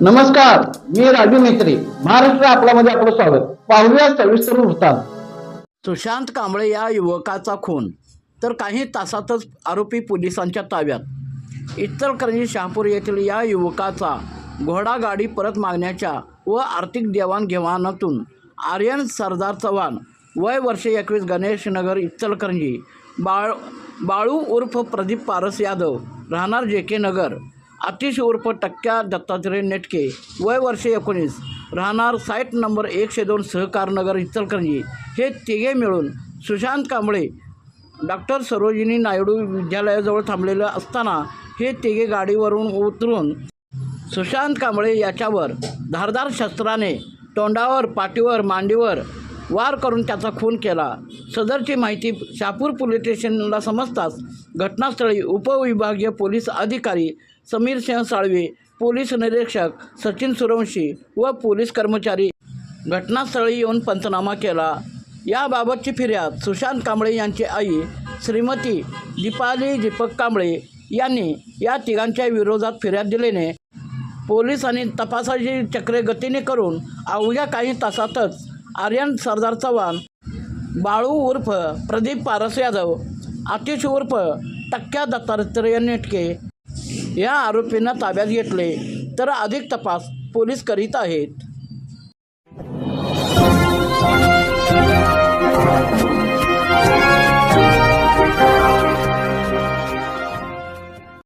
नमस्कार मी राजू मेत्री महाराष्ट्र आपल्यामध्ये आपलं स्वागत. पाहूया सविस्तर वृत्तांत. सुशांत कांबळे या युवकाचा खून. तर काही तासातच आरोपी पोलिसांच्या ताब्यात. इतरकरंजी शहापूर येथील या युवकाचा घोडागाडी परत मागण्याच्या व आर्थिक देवाणघेवाणातून आर्यन सरदार चव्हाण वय वर्षे एकवीस गणेश नगर इचलकरंजी बाळ बाळू उर्फ प्रदीप पारस यादव राहणार जे के नगर. आतिश उर्फ टक्क्या दत्तात्रय नेटके वय वर्षे एकोणीस. राहणार साईट नंबर एकशे दोन सहकारनगर इचलकरंजी. हे तिघे मिळून सुशांत कांबळे डॉक्टर सरोजिनी नायडू विद्यालयाजवळ थांबलेलं असताना हे तिघे गाडीवरून उतरून सुशांत कांबळे याच्यावर धारदार शस्त्राने तोंडावर पाठीवर मांडीवर वार करून त्याचा खून केला. सदरची माहिती शापूर पोलीस स्टेशनला समजताच घटनास्थळी उपविभागीय पोलीस अधिकारी समीर सिंह साळवे पोलीस निरीक्षक सचिन सुरवंशी व पोलीस कर्मचारी घटनास्थळी येऊन पंचनामा केला. याबाबतची फिर्याद सुशांत कांबळे यांची आई श्रीमती दीपाली दीपक कांबळे यांनी या तिघांच्या विरोधात फिर्याद दिल्याने पोलिसांनी तपासाची चक्रे गतीने करून अवघ्या काही तासातच आर्यन सरदार चव्हाण बाळू उर्फ प्रदीप पारस यादव आतिश उर्फ टक्क्या दत्तात्रय नेटके या आरोपींना ताब्यात घेतले तर अधिक तपास पोलीस करीत आहेत.